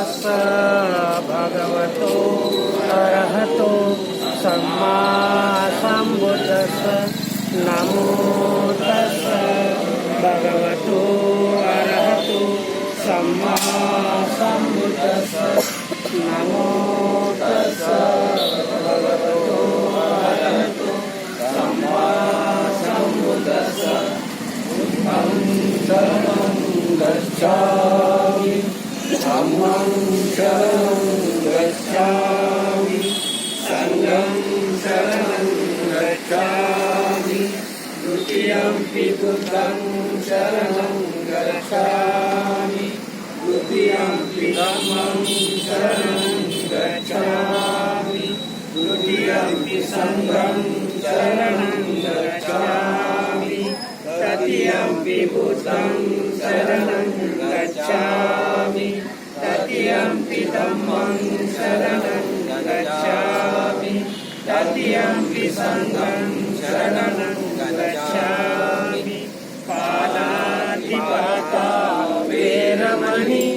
तस्स भगवतो अरहतो सम्मा सम्बुद्धस्स नमो तस्स भगवतो अरहतो सम्मा सम्बुद्धस्स नमो तस्स भगवतो अरहतो सम्मा सम्बुद्धस्स बुद्धं शरणं गच्छामि धम्मं शरणं गच्छामि सङ्गं शरणं गच्छामि द्वितीयम्पि बुद्धं शरणं गच्छामि द्वितीयम्पि धम्मं शरणं गच्छामि द्वितीयम्पि सङ्गं शरणं गच्छामि तृतीयम्पि बुद्धं शरणं गच्छामि तृतीयं धम्मं शरणं गच्छामि। तृतीयम्पि सङ्गं शरणं गच्छामि। पादातिपाता वेरमणि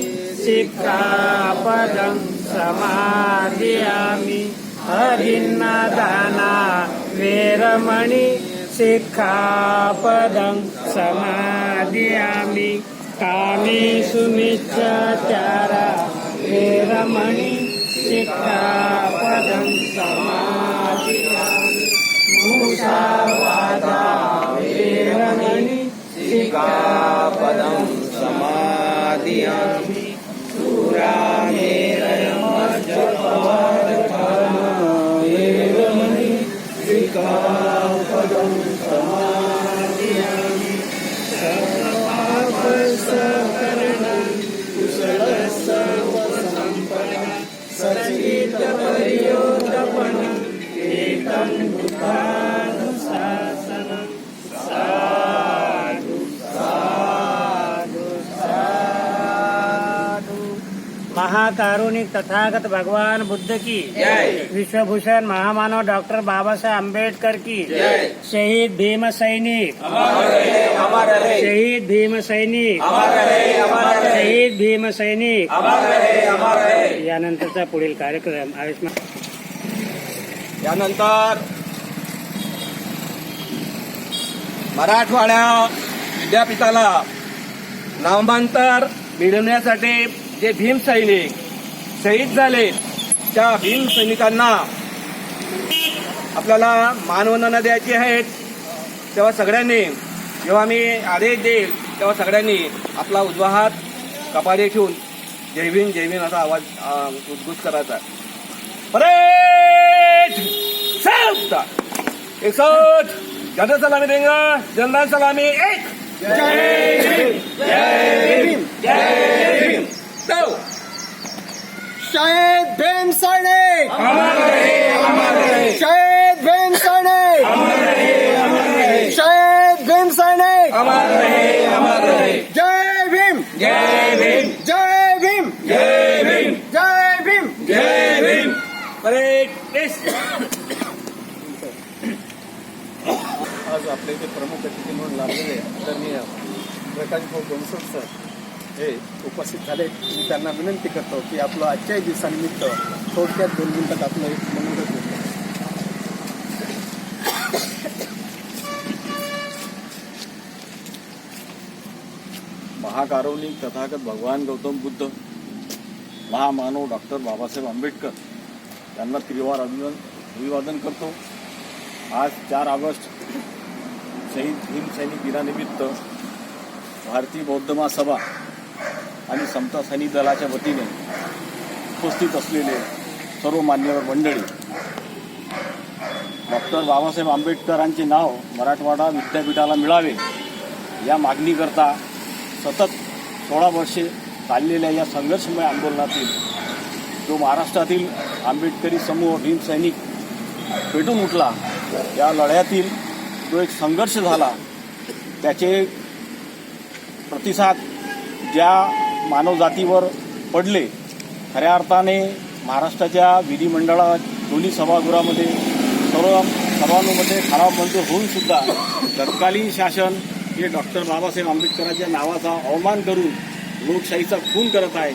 शिक्षापदं समादयामि हरिन्नदाना वेरमणि शिक्षापदं समादयामि कामेषु मिच्छाचारा वेरमणि सिक्खापदं समादयामि मुसावादा वेरमणि सिक्खापदं समाधिया। महाकारुणिक तथागत भगवान बुद्ध की। विश्वभूषण महामानव डॉक्टर बाबासाहेब आंबेडकर की। शहीद भीम सैनिक। शहीद भीम सैनिक। शहीद भीम सैनिक। यानंतरचा पुढील कार्यक्रम आयुष्मान यानंतर मराठवाड्या विद्यापीठाला नामांतर मिळवण्यासाठी जे भीम सैनिक शहीद झाले त्या भीम सैनिकांना आपल्याला मानवंदना द्यायची आहेत. तेव्हा सगळ्यांनी जेव्हा मी आदेश देईल तेव्हा सगळ्यांनी आपला उजवा हात कपाडे ठेवून जय भीम जय भीम असा आवाज उद्गुत करायचा. परेड! एक जनता सलामी देंगा जनता सलामी एक जय भीम जय भीम जय भीम दो शहीद भीम सैनिक अमर रहे अमर रहे शहीद भीम सैनिक शहीद भीम सैनिक अमर रहे अमर रहे जय भीम जय भीम जय भीम जय भीम जय भीम जय भीम परेड प्लीज आज आपल्या इथे प्रमुख अतिथी म्हणून लाभलेले आदरणीय प्रकाश भाऊ बनसोड सर हे उपस्थित झाले. मी त्यांना विनंती करतो की आपलं आजच्याही दिवसानिमित्त थोडक्यात दोन मिनिटात आपलं एक मनोरंजन महाकारवणी तथागत भगवान गौतम बुद्ध महामानव डॉक्टर बाबासाहेब आंबेडकर यांना त्रिवार अभिवादन अभिवादन करतो. आज चार ऑगस्ट शहीद भीम दिनानिमित्त भारतीय बौद्ध महासभा आणि समता सैनिक दलाच्या वतीने उपस्थित असलेले सर्व मान्यवर मंडळी डॉक्टर बाबासाहेब आंबेडकरांचे नाव मराठवाडा विद्यापीठाला मिळावे या मागणीकरता सतत सोळा वर्षे चाललेल्या या संघर्षमय आंदोलनातील जो महाराष्ट्रातील आंबेडकरी समूह भीमसैनिक पेटून उठला या लढ्यातील जो एक संघर्ष झाला त्याचे प्रतिसाद ज्या मानवजातीवर पडले खऱ्या अर्थाने महाराष्ट्राच्या विधिमंडळात दोन्ही सभागृहामध्ये सर्व सभांमध्ये ठराव मंजूर होऊन सुद्धा तत्कालीन शासन हे डॉक्टर बाबासाहेब आंबेडकरांच्या नावाचा अवमान करून लोकशाहीचा खून करत आहे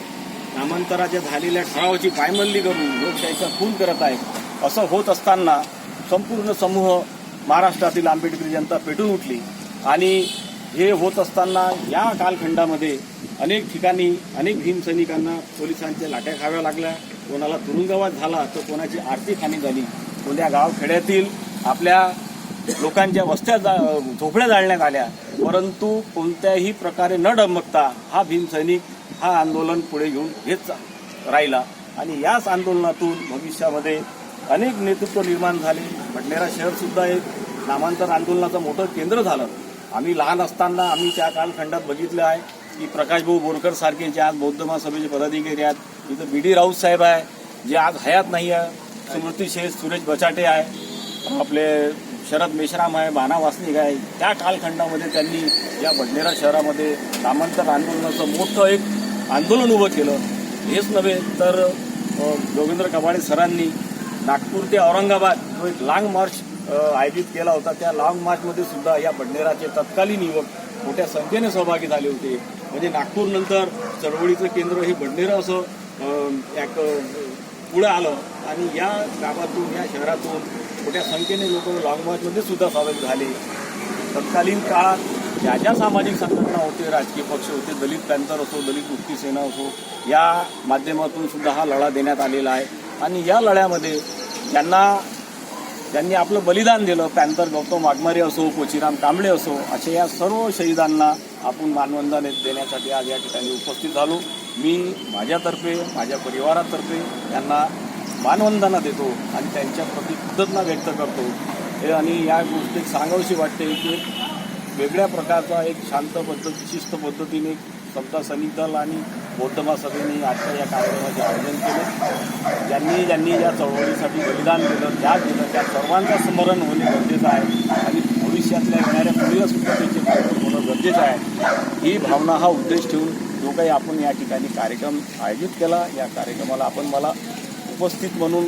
नामांतराच्या झालेल्या ठरावाची पायमल्ली करून लोकशाहीचा खून करत आहे असं होत असताना संपूर्ण समूह महाराष्ट्रातील आंबेडकरी जनता पेटून उठली. आणि हे होत असताना या कालखंडामध्ये अनेक ठिकाणी अनेक भीमसैनिकांना पोलिसांच्या लाट्या खाव्या लागल्या. कोणाला तुरुंगवास झाला तर कोणाची आर्थिक हानी झाली. कोणत्या गावखेड्यातील आपल्या लोकांच्या वस्त्या जा झोपड्या जाळण्यात आल्या. परंतु कोणत्याही प्रकारे न डमकता हा भीमसैनिक हा आंदोलन पुढे घेऊन घेत राहिला. आणि याच आंदोलनातून भविष्यामध्ये अनेक नेतृत्व निर्माण झाले. भटनेरा शहरसुद्धा एक नामांतर आंदोलनाचं मोठं केंद्र झालं. आम्ही लहान असताना आम्ही त्या कालखंडात बघितलं आहे की प्रकाशभाऊ बोरकर सारखे जे आज बौद्ध महासभेचे पदाधिकारी आहेत इथं बी डी राऊत साहेब आहे जे आज हयात नाही आहे. स्मृती शेख सुरेश बचाटे आहे आपले शरद मेश्राम आहे बाना वासनिक आहे. त्या कालखंडामध्ये त्यांनी या बडनेरा शहरामध्ये नामांतर आंदोलनाचं मोठं एक आंदोलन उभं केलं. हेच नव्हे तर जोगेंद्र कबाडे सरांनी नागपूर ते औरंगाबाद जो एक लाँग मार्च आयोजित केला होता. त्या लाँग मार्चमध्ये सुद्धा या बडनेराचे तत्कालीन युवक मोठ्या संख्येने सहभागी झाले होते. म्हणजे नागपूरनंतर चळवळीचं केंद्र हे बडनेरं असं एक पुढं पुढे आलं. आणि या गावातून या शहरातून मोठ्या संख्येने लोक लाँग मार्चमध्ये सुद्धा सहभागी झाले. तत्कालीन काळात ज्या ज्या सामाजिक संघटना होते राजकीय पक्ष होते दलित पॅन्थर असो दलित मुक्ती सेना असो या माध्यमातून सुद्धा हा लढा देण्यात आलेला आहे. आणि या लढ्यामध्ये ज्यांना ज्यांनी आपलं बलिदान दिलं. पॅन्थर गौतम वाघमारे असो कोचिराम कांबळे असो अशा या सर्व शहीदांना आपण मानवंदन देण्यासाठी आज या ठिकाणी उपस्थित झालो. मी माझ्यातर्फे माझ्या परिवारातर्फे यांना मानवंदना देतो आणि त्यांच्या प्रति कृतज्ञता व्यक्त करतो. हे आणि या गोष्टीत सांगावीशी वाटते की वेगळ्या प्रकारचा एक शांत पद्धत शिस्त पद्धतीने समता सैनिक दल आणि बौद्धमा सभेने आजच्या या कार्यक्रमाचे आयोजन केले. ज्यांनी ज्यांनी या चळवळीसाठी बलिदान दिलं त्या दिलं त्या सर्वांचं स्मरण होणे गरजेचं आहे. आणि भविष्यातल्या येणाऱ्या पिढीला त्याचे कार्यक्रम होणं गरजेचं आहे. ही भावना हा उद्देश ठेवून जो काही आपण या ठिकाणी कार्यक्रम आयोजित केला या कार्यक्रमाला आपण मला उपस्थित म्हणून